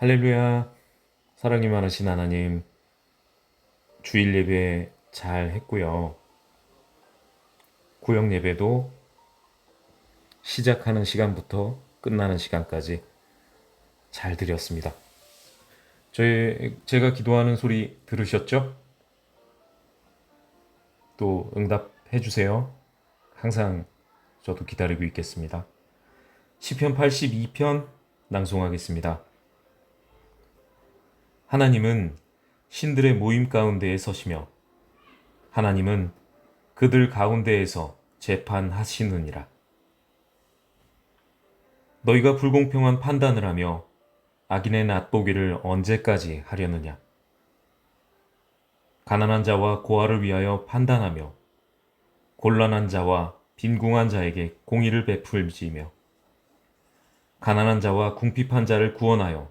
할렐루야. 사랑이 많으신 하나님. 주일 예배 잘 했고요. 구역 예배도 시작하는 시간부터 끝나는 시간까지 잘 드렸습니다. 저희 제가 기도하는 소리 들으셨죠? 또 응답해 주세요. 항상 저도 기다리고 있겠습니다. 시편 82편 낭송하겠습니다. 하나님은 신들의 모임 가운데에 서시며 하나님은 그들 가운데에서 재판하시느니라. 너희가 불공평한 판단을 하며 악인의 낫보기를 언제까지 하려느냐? 가난한 자와 고아를 위하여 판단하며 곤란한 자와 빈궁한 자에게 공의를 베풀지며 가난한 자와 궁핍한 자를 구원하여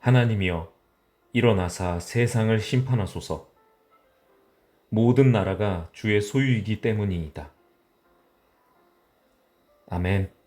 하나님이여 일어나사 세상을 심판하소서. 모든 나라가 주의 소유이기 때문이이다. 아멘.